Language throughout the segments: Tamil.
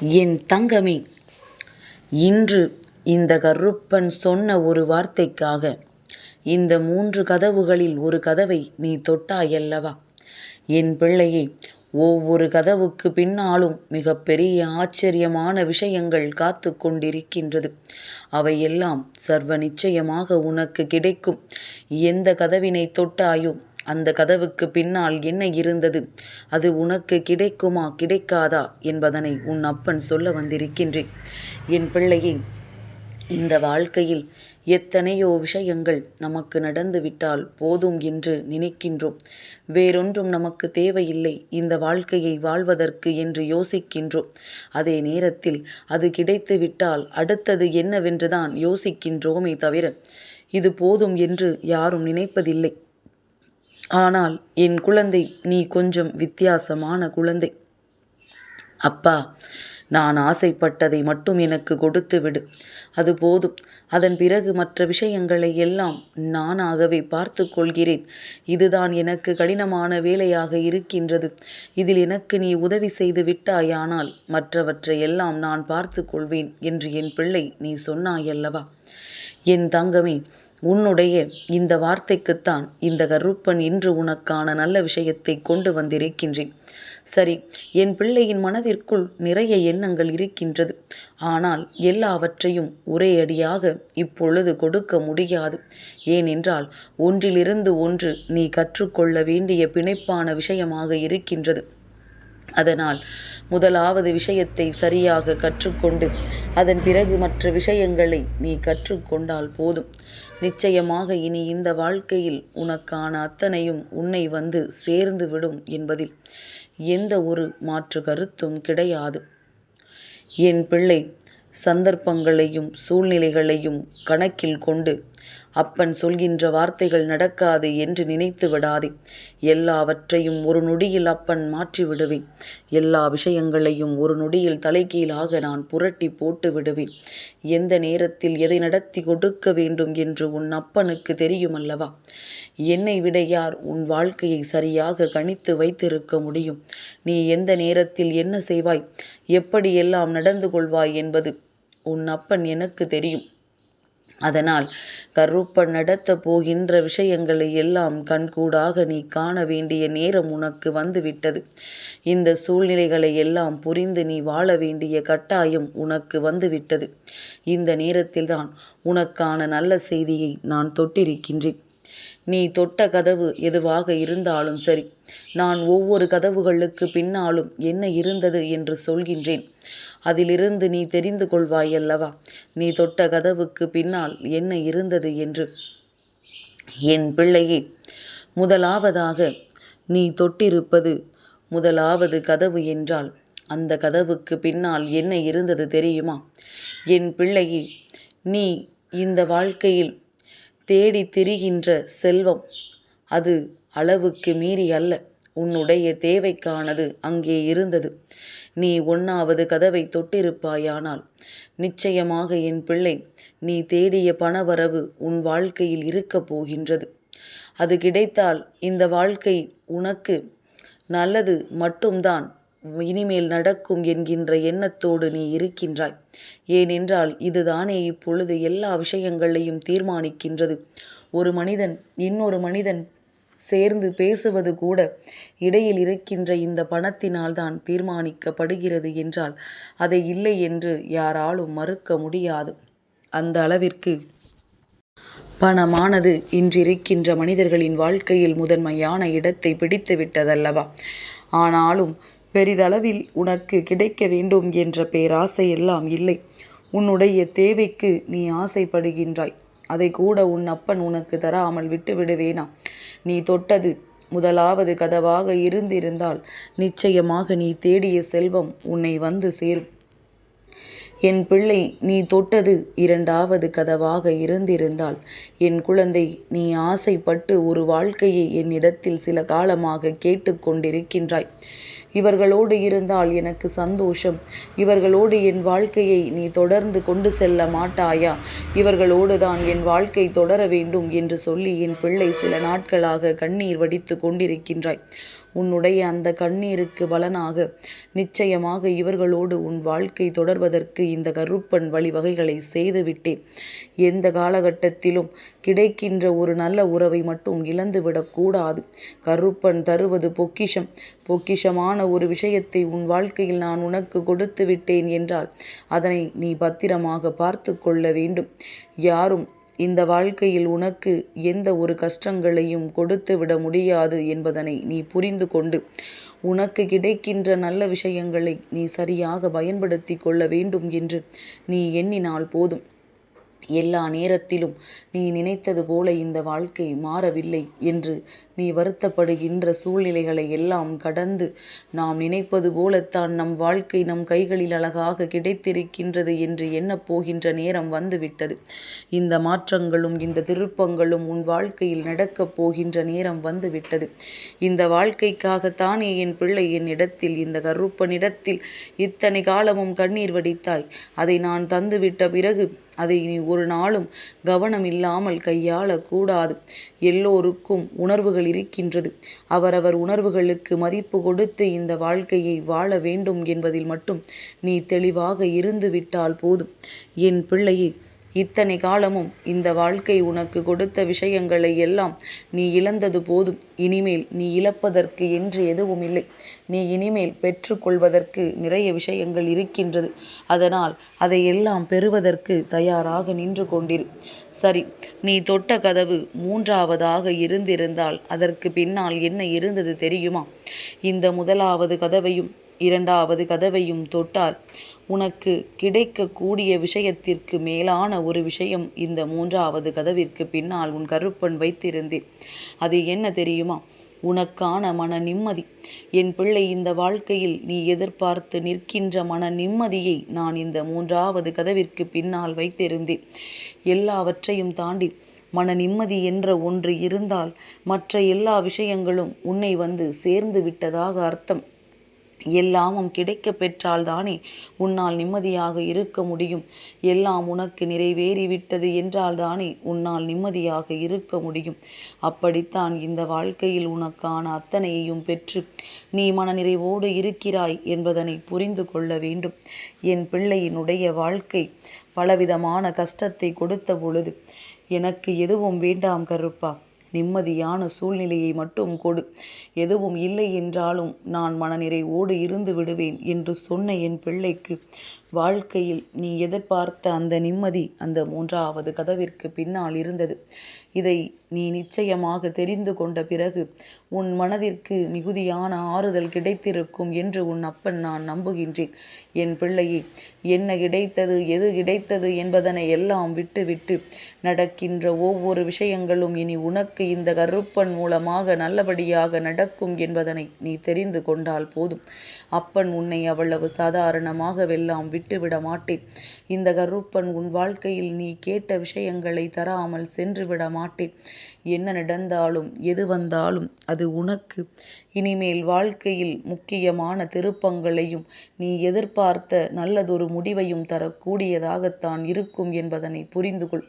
என் தங்கமே இன்று இந்த கருப்பன் சொன்ன ஒரு வார்த்தைக்காக இந்த மூன்று கதவுகளில் ஒரு கதவை நீ தொட்டாயல்லவா? என் பிள்ளையே ஒவ்வொரு கதவுக்கு பின்னாலும் மிகப்பெரிய ஆச்சரியமான விஷயங்கள் காத்து கொண்டிருக்கின்றது. அவையெல்லாம் சர்வ நிச்சயமாக உனக்கு கிடைக்கும். எந்த கதவினை தொட்டாயோ அந்த கதவுக்கு பின்னால் என்ன இருந்தது? அது உனக்கு கிடைக்குமா கிடைக்காதா என்பதனை உன் அப்பன் சொல்ல வந்திருக்கின்றேன். என் பிள்ளையே இந்த வாழ்க்கையில் எத்தனையோ விஷயங்கள் நமக்கு நடந்துவிட்டால் போதும் என்று நினைக்கின்றோம். வேறொன்றும் நமக்கு தேவையில்லை. இந்த வாழ்க்கையை வாழ்வதற்கு என்று யோசிக்கின்றோம். அதே நேரத்தில் அது கிடைத்துவிட்டால் அடுத்தது என்னவென்றுதான் யோசிக்கின்றோமே தவிர இது போதும் என்று யாரும் நினைப்பதில்லை. ஆனால் என் குழந்தை நீ கொஞ்சம் வித்தியாசமான குழந்தை. அப்பா நான் ஆசைப்பட்டதை மட்டும் எனக்கு கொடுத்து விடு. அது போதும். அதன் பிறகு மற்ற விஷயங்களை எல்லாம் நானாகவே பார்த்து கொள்கிறேன். இதுதான் எனக்கு கடினமான வேலையாக இருக்கின்றது. இதில் எனக்கு நீ உதவி செய்து விட்டாயானால் மற்றவற்றை எல்லாம் நான் பார்த்து கொள்வேன் என்று என் பிள்ளை நீ சொன்னாயல்லவா? என் தங்கமே உன்னுடைய இந்த வார்த்தைக்குத்தான் இந்த கருப்பன் இன்று உனக்கான நல்ல விஷயத்தை கொண்டு வந்திருக்கின்றேன். சரி என் பிள்ளையின் மனதிற்குள் நிறைய எண்ணங்கள் இருக்கின்றது. ஆனால் எல்லாவற்றையும் ஒரே அடியாக இப்பொழுது கொடுக்க முடியாது. ஏனென்றால் ஒன்றிலிருந்து ஒன்று நீ கற்றுக்கொள்ள வேண்டிய பிணைப்பான விஷயமாக இருக்கின்றது. அதனால் முதலாவது விஷயத்தை சரியாக கற்றுக்கொண்டு அதன் பிறகு மற்ற விஷயங்களை நீ கற்றுக்கொண்டால் போதும். நிச்சயமாக இனி இந்த வாழ்க்கையில் உனக்கான அத்தனையும் உன்னை வந்து சேர்ந்து விடும் என்பதில் எந்த ஒரு மாற்று கருத்தும் கிடையாது. என் பிள்ளை சந்தர்ப்பங்களையும் சூழ்நிலைகளையும் கணக்கில் கொண்டு அப்பன் சொல்கின்ற வார்த்தைகள் நடக்காது என்று நினைத்து விடாதே. எல்லாவற்றையும் ஒரு நொடியில் அப்பன் மாற்றி விடுவேன் எல்லா விஷயங்களையும் ஒரு நொடியில் தலைகீழாக நான் புரட்டி போட்டு விடுவேன் எந்த நேரத்தில் எதை நடத்தி கொடுக்க வேண்டும் என்று உன் அப்பனுக்கு தெரியுமல்லவா? என்னை விட யார் உன் வாழ்க்கையை சரியாக கணித்து வைத்திருக்க முடியும்? நீ எந்த நேரத்தில் என்ன செய்வாய்? எப்படியெல்லாம் நடந்து கொள்வாய் என்பது உன் அப்பன் எனக்கு தெரியும். அதனால் கருப்பன் நடத்த போகின்ற விஷயங்களை எல்லாம் கண்கூடாக நீ காண வேண்டிய நேரம் உனக்கு வந்துவிட்டது. இந்த சூழ்நிலைகளை எல்லாம் புரிந்து நீ வாழ வேண்டிய கட்டாயம் உனக்கு வந்துவிட்டது. இந்த நேரத்தில்தான் உனக்கான நல்ல செய்தியை நான் தொட்டிருக்கின்றேன். நீ தொட்ட கதவு எதுவாக இருந்தாலும் சரி நான் ஒவ்வொரு கதவுகளுக்கு பின்னாலும் என்ன இருந்தது என்று சொல்கின்றேன். அதிலிருந்து நீ தெரிந்து கொள்வாய் அல்லவா நீ தொட்ட கதவுக்கு பின்னால் என்ன இருந்தது என்று. என் பிள்ளையே முதலாவதாக நீ தொட்டிருப்பது முதலாவது கதவு என்றால் அந்த கதவுக்கு பின்னால் என்ன இருந்தது தெரியுமா? என் பிள்ளையே நீ இந்த வாழ்க்கையில் தேடி திரிகின்ற செல்வம் அது அளவுக்கு மீறி அல்ல உன்னுடைய தேவைக்கானது அங்கே இருந்தது. நீ ஒன்றாவது கதவை தொட்டிருப்பாயானால். நிச்சயமாக என் பிள்ளை நீ தேடிய பணவரவு உன் வாழ்க்கையில் இருக்கப் போகின்றது. அது கிடைத்தால் இந்த வாழ்க்கை உனக்கு நல்லது மட்டும்தான். இனிமேல் நடக்கும் என்கின்ற எண்ணத்தோடு நீ இருக்கின்றாய். ஏனென்றால் இதுதானே இப்பொழுது எல்லா விஷயங்களையும் தீர்மானிக்கின்றது. ஒரு மனிதன் இன்னொரு மனிதன் சேர்ந்து பேசுவது கூட இடையில் இருக்கின்ற இந்த பணத்தினால் தான் தீர்மானிக்கப்படுகிறது என்றால் அதை இல்லை என்று யாராலும் மறுக்க முடியாது. அந்த அளவிற்கு பணமானது இன்றிருக்கின்ற மனிதர்களின் வாழ்க்கையில் முதன்மையான இடத்தை பிடித்து விட்டதல்லவா? ஆனாலும் பெரிதளவில் உனக்கு கிடைக்க வேண்டும் என்ற பேராசை எல்லாம் இல்லை. உன்னுடைய தேவைக்கு நீ ஆசைப்படுகின்றாய். அதை கூட உன் அப்பன் உனக்கு தராமல் விட்டு விடுவேனா நீ தொட்டது முதலாவது கதவாக இருந்திருந்தால் நிச்சயமாக நீ தேடிய செல்வம் உன்னை வந்து சேரும். என் பிள்ளை நீ தொட்டது இரண்டாவது கதவாக இருந்திருந்தால் என் குழந்தை நீ ஆசைப்பட்டு ஒரு வாழ்க்கையை என்னிடத்தில் சில காலமாக கேட்டுக்கொண்டிருக்கின்றாய். இவர்களோடு இருந்தால் எனக்கு சந்தோஷம். இவர்களோடு என் வாழ்க்கையை நீ தொடர்ந்து கொண்டு செல்ல மாட்டாயா? இவர்களோடு தான் என் வாழ்க்கை தொடர வேண்டும் என்று சொல்லி என் பிள்ளை சில நாட்களாக கண்ணீர் வடித்து கொண்டிருக்கின்றாய். உன்னுடைய அந்த கண்ணீருக்கு பலனாக. நிச்சயமாக இவர்களோடு உன் வாழ்க்கை தொடர்வதற்கு இந்த கருப்பன் வழிவகைகளை செய்துவிட்டேன். எந்த காலகட்டத்திலும் கிடைக்கின்ற ஒரு நல்ல உறவை மட்டும் இழந்துவிடக்கூடாது கருப்பன் தருவது பொக்கிஷம். பொக்கிஷமான ஒரு விஷயத்தை உன் வாழ்க்கையில் நான் உனக்கு கொடுத்து விட்டேன் என்றால் அதனை நீ பத்திரமாக பார்த்து கொள்ள வேண்டும். யாரும் இந்த வாழ்க்கையில் உனக்கு எந்த ஒரு கஷ்டங்களையும் கொடுத்து விட முடியாது என்பதனை நீ புரிந்து கொண்டு உனக்கு கிடைக்கின்ற நல்ல விஷயங்களை நீ சரியாக பயன்படுத்தி கொள்ள வேண்டும் என்று நீ எண்ணினால் போதும். எல்லா நேரத்திலும் நீ நினைத்தது போல இந்த வாழ்க்கை மாறவில்லை என்று நீ வருத்தப்படுகின்ற சூழ்நிலைகளை எல்லாம் கடந்து நாம் நினைப்பது போலத்தான் நம் வாழ்க்கை நம் கைகளில் அழகாக கிடைத்திருக்கின்றது என்று எண்ணப் போகின்ற நேரம் வந்துவிட்டது. இந்த மாற்றங்களும் இந்த திருப்பங்களும் உன் வாழ்க்கையில் நடக்கப் போகின்ற நேரம் வந்துவிட்டது. இந்த வாழ்க்கைக்காகத்தானே என் பிள்ளை என் இடத்தில் இந்த கருப்பனிடத்தில் இத்தனை காலமும் கண்ணீர் வடித்தாய். அதை நான் தந்துவிட்ட பிறகு அதை நீ ஒரு நாளும் கவனம் இல்லாமல் கையாளக்கூடாது. எல்லோருக்கும் உணர்வுகள் இருக்கின்றது. அவரவர் உணர்வுகளுக்கு மதிப்பு கொடுத்து இந்த வாழ்க்கையை வாழ வேண்டும் என்பதில் மட்டும் நீ தெளிவாக இருந்துவிட்டால் போதும். என் பிள்ளையை இத்தனை காலமும் இந்த வாழ்க்கை உனக்கு கொடுத்த விஷயங்களை எல்லாம் நீ இழந்தது போதும். இனிமேல் நீ இழப்பதற்கு என்று எதுவும் இல்லை. நீ இனிமேல் பெற்றுக்கொள்வதற்கு நிறைய விஷயங்கள் இருக்கின்றது. அதனால் அதை எல்லாம் பெறுவதற்கு தயாராக நின்று கொண்டிரு. சரி நீ தொட்ட கதவு மூன்றாவதாக இருந்திருந்தால் அதற்கு பின்னால் என்ன இருந்தது தெரியுமா? இந்த முதலாவது கதவையும் இரண்டாவது கதவையும் தொட்டால் உனக்கு கிடைக்கக்கூடிய விஷயத்திற்கு மேலான ஒரு விஷயம் இந்த மூன்றாவது கதவிற்கு பின்னால் உன் கருப்பன் வைத்திருந்தேன். அது என்ன தெரியுமா? உனக்கான மன நிம்மதி. என் பிள்ளை இந்த வாழ்க்கையில் நீ எதிர்பார்த்து நிற்கின்ற மன நிம்மதியை நான் இந்த மூன்றாவது கதவிற்கு பின்னால் வைத்திருந்தேன். எல்லாவற்றையும் தாண்டி மன நிம்மதி என்ற ஒன்று இருந்தால் மற்ற எல்லா விஷயங்களும் உன்னை வந்து சேர்ந்து விட்டதாக அர்த்தம். எல்லாமும் கிடைக்க பெற்றால்தானே உன்னால் நிம்மதியாக இருக்க முடியும். எல்லாம் உனக்கு நிறைவேறிவிட்டது என்றால்தானே உன்னால் நிம்மதியாக இருக்க முடியும். அப்படித்தான் இந்த வாழ்க்கையில் உனக்கான அத்தனையையும் பெற்று நீ மனநிறைவோடு இருக்கிறாய் என்பதனை புரிந்து கொள்ள வேண்டும். என் பிள்ளையினுடைய வாழ்க்கை பலவிதமான கஷ்டத்தை கொடுத்த பொழுது எனக்கு எதுவும் வேண்டாம் கருப்பா. நிம்மதியான சூழ்நிலையை மட்டும் கொடு. எதுவும் இல்லை என்றாலும் நான் மனநிறைவோடு இருந்து விடுவேன் என்று சொன்ன என் பிள்ளைக்கு வாழ்க்கையில் நீ எதிர்பார்த்த அந்த நிம்மதி அந்த மூன்றாவது கதவிற்கு பின்னால் இருந்தது. இதை நீ நிச்சயமாக தெரிந்து கொண்ட பிறகு உன் மனதிற்கு மிகுதியான ஆறுதல் கிடைத்திருக்கும் என்று உன் அப்பன் நான் நம்புகின்றேன். என் பிள்ளையே என்ன கிடைத்தது எது கிடைத்தது என்பதனை எல்லாம் விட்டுவிட்டு நடக்கின்ற ஒவ்வொரு விஷயங்களும் இனி உனக்கு இந்த கருப்பன் மூலமாக நல்லபடியாக நடக்கும் என்பதனை நீ தெரிந்து கொண்டால் போதும். அப்பன் உன்னை அவ்வளவு சாதாரணமாக வெல்லாம் விட்டுவிட மாட்டேன். இந்த கருப்பன் உன் வாழ்க்கையில் நீ கேட்ட விஷயங்களை தராமல் சென்று விட மாட்டேன். என்ன நடந்தாலும் எது வந்தாலும் அது உனக்கு. இனிமேல் வாழ்க்கையில் முக்கியமான திருப்பங்களையும் நீ எதிர்பார்த்த நல்லதொரு முடிவையும் தரக்கூடியதாகத்தான் இருக்கும் என்பதனை புரிந்து கொள்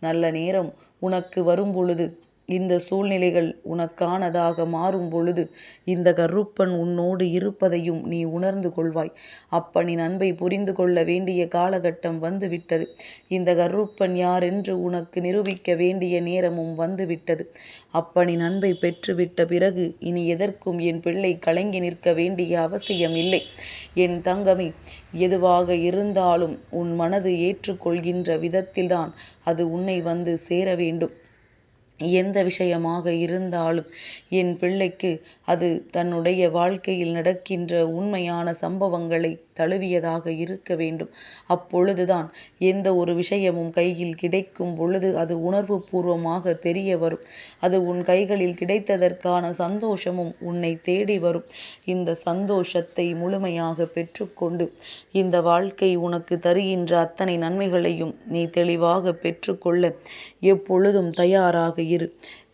நல்ல நேரம் உனக்கு வரும்பொழுது இந்த சூழ்நிலைகள் உனக்கானதாக மாறும் பொழுது இந்த கருப்பன் உன்னோடு இருப்பதையும் நீ உணர்ந்து கொள்வாய். அப்பனின் அன்பை புரிந்து கொள்ள வேண்டிய காலகட்டம் வந்துவிட்டது. இந்த கருப்பன் யார் என்று உனக்கு நிரூபிக்க வேண்டிய நேரமும் வந்துவிட்டது. அப்பனின் அன்பை பெற்றுவிட்ட பிறகு இனி எதற்கும் என் பிள்ளை கலங்கி நிற்க வேண்டிய அவசியம் இல்லை. என் தங்கமே எதுவாக இருந்தாலும் உன் மனது ஏற்றுக்கொள்கின்ற விதத்தில்தான் அது உன்னை வந்து சேர வேண்டும். எந்த விஷயமாக இருந்தாலும் என் பிள்ளைக்கு அது தன்னுடைய வாழ்க்கையில் நடக்கின்ற உண்மையான சம்பவங்களை தழுவியதாக இருக்க வேண்டும். அப்பொழுதுதான் எந்த ஒரு விஷயமும் கையில் கிடைக்கும் பொழுது அது உணர்வு பூர்வமாக தெரிய வரும். அது உன் கைகளில் கிடைத்ததற்கான சந்தோஷமும் உன்னை தேடி வரும். இந்த சந்தோஷத்தை முழுமையாக பெற்றுக்கொண்டு இந்த வாழ்க்கை உனக்கு தருகின்ற அத்தனை நன்மைகளையும் நீ தெளிவாக பெற்றுக்கொள்ள எப்பொழுதும் தயாராக இரு.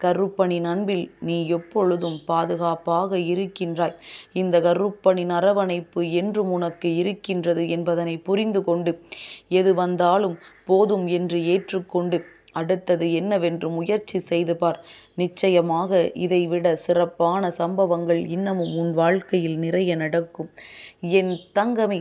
கருப்பனின் அன்பில் நீ எப்பொழுதும் பாதுகாப்பாக இருக்கின்றாய். இந்த கருப்பனின் அரவணைப்பு என்றும் உனக்கு இருக்கின்றது என்பதனை புரிந்து கொண்டு எது வந்தாலும் போதும் என்று ஏற்றுக்கொண்டு அடுத்தது என்னவென்று முயற்சி செய்து பார். நிச்சயமாக இதைவிட சிறப்பான சம்பவங்கள் இன்னமும் உன் வாழ்க்கையில் நிறைய நடக்கும். என் தங்கமே